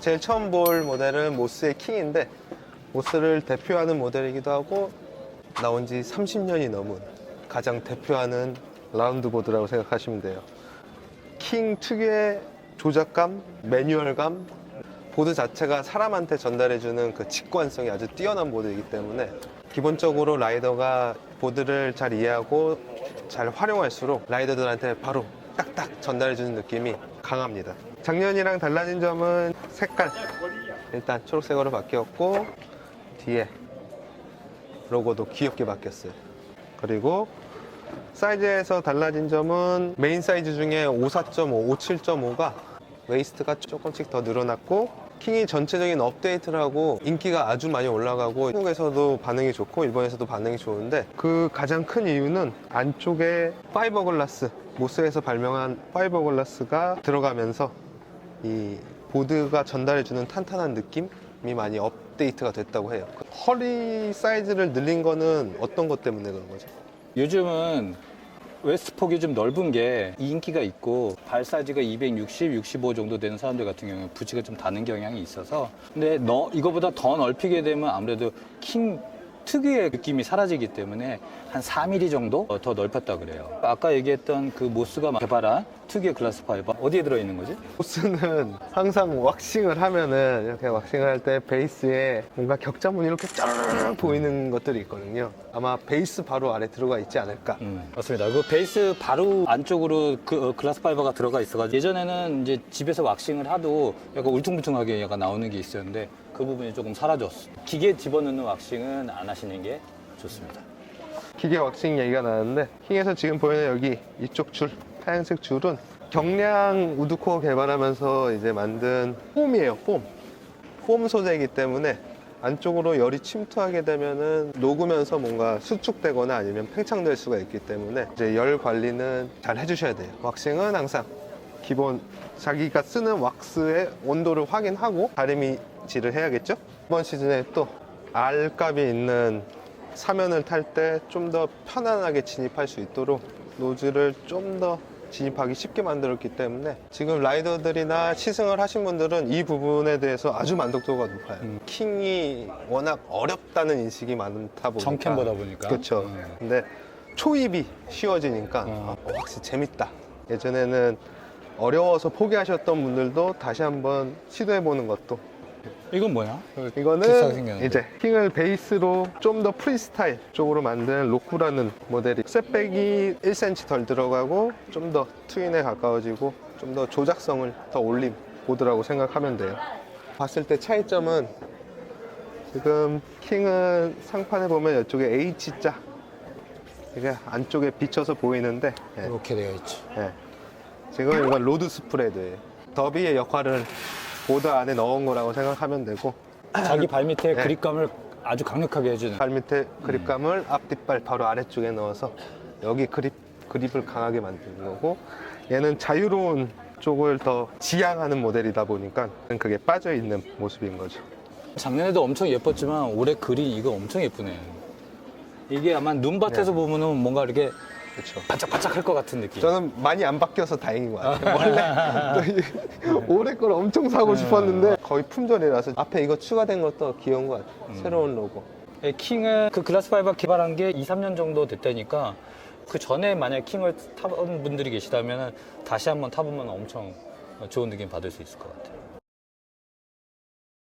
제일 처음 볼 모델은 모스의 킹인데 모스를 대표하는 모델이기도 하고 나온 지 30년이 넘은 가장 대표하는 라운드 보드라고 생각하시면 돼요. 킹 특유의 조작감, 매뉴얼감, 보드 자체가 사람한테 전달해주는 그 직관성이 아주 뛰어난 보드이기 때문에 기본적으로 라이더가 보드를 잘 이해하고 잘 활용할수록 라이더들한테 바로 딱딱 전달해주는 느낌이 강합니다. 작년이랑 달라진 점은 색깔. 일단 초록색으로 바뀌었고 뒤에 로고도 귀엽게 바뀌었어요. 그리고 사이즈에서 달라진 점은 메인 사이즈 중에 54.5, 57.5가 웨이스트가 조금씩 더 늘어났고 킹이 전체적인 업데이트를 하고 인기가 아주 많이 올라가고 한국에서도 반응이 좋고 일본에서도 반응이 좋은데 그 가장 큰 이유는 안쪽에 파이버 글라스 모스에서 발명한 파이버 글라스가 들어가면서 이 보드가 전달해주는 탄탄한 느낌이 많이 업데이트가 됐다고 해요. 허리 사이즈를 늘린 거는 어떤 것 때문에 그런 거죠? 요즘은 웨스트 폭이 좀 넓은 게 인기가 있고 발 사이즈가 260, 65 정도 되는 사람들 같은 경우에 부츠가 좀 닿는 경향이 있어서. 근데 너 이거보다 더 넓히게 되면 아무래도 킹 특유의 느낌이 사라지기 때문에 한 4mm 정도 더 넓혔다 그래요. 아까 얘기했던 그 모스가 개발한 특유의 글라스 파이버 어디에 들어 있는 거지? 보스는 항상 왁싱을 하면은 이렇게 왁싱을 할 때 베이스에 뭔가 격자무늬 이렇게 쫙 보이는 것들이 있거든요. 아마 베이스 바로 아래 들어가 있지 않을까. 음, 맞습니다. 그 베이스 바로 안쪽으로 그 어, 글라스 파이버가 들어가 있어가지고 예전에는 이제 집에서 왁싱을 하도 약간 울퉁불퉁하게 약간 나오는 게 있었는데 그 부분이 조금 사라졌어. 기계 집어넣는 왁싱은 안 하시는 게 좋습니다. 기계 왁싱 얘기가 나왔는데 킹에서 지금 보이는 여기 이쪽 줄 하얀색 줄은 경량 우드코어 개발하면서 이제 만든 폼이에요 폼. 폼 소재이기 때문에 안쪽으로 열이 침투하게 되면은 녹으면서 뭔가 수축되거나 아니면 팽창될 수가 있기 때문에 이제 열 관리는 잘 해주셔야 돼요. 왁싱은 항상 기본 자기가 쓰는 왁스의 온도를 확인하고 다리미질을 해야겠죠? 이번 시즌에 또 R 값이 있는 사면을 탈 때 좀 더 편안하게 진입할 수 있도록 노즐을 좀 더 진입하기 쉽게 만들었기 때문에 지금 라이더들이나 시승을 하신 분들은 이 부분에 대해서 아주 만족도가 높아요. 음. 킹이 워낙 어렵다는 인식이 많다 보니까 정캠보다 보니까. 그렇죠. 음. 근데 초입이 쉬워지니까 어. 어, 확실히 재밌다. 예전에는 어려워서 포기하셨던 분들도 다시 한번 시도해 보는 것도 이건 뭐야? 이거는 생겼는데. 이제 킹을 베이스로 좀 더 프리스타일 쪽으로 만든 로쿠라는 모델이 셋백이 1cm 덜 들어가고 좀 더 트윈에 가까워지고 좀 더 조작성을 더 올린 보드라고 생각하면 돼요. 봤을 때 차이점은 지금 킹은 상판에 보면 이쪽에 H자 이게 안쪽에 비쳐서 보이는데 예, 이렇게 되어 있지. 예. 지금 이건 로드 스프레드예요. 더비의 역할을 보드 안에 넣은 거라고 생각하면 되고 자기 발 밑에 네. 그립감을 아주 강력하게 해주는. 발 밑에 그립감을 앞뒷발 바로 아래쪽에 넣어서 여기 그립 그립을 강하게 만드는 거고 얘는 자유로운 쪽을 더 지향하는 모델이다 보니까 그게 빠져 있는 모습인 거죠. 작년에도 엄청 예뻤지만 올해 그린 이거 엄청 예쁘네. 이게 아마 눈밭에서 네. 보면은 뭔가 이렇게 그렇죠. 반짝반짝할 것 같은 느낌. 저는 많이 안 바뀌어서 다행인 것 같아요. 원래 올해 걸 엄청 사고 싶었는데 거의 품절이라서 앞에 이거 추가된 것도 귀여운 것 같아요. 새로운 로고. 예, 킹은 그 글라스 파이버 개발한 게 2, 3년 정도 됐다니까 그 전에 만약 킹을 타본 분들이 계시다면 다시 한번 타보면 엄청 좋은 느낌 받을 수 있을 것 같아요.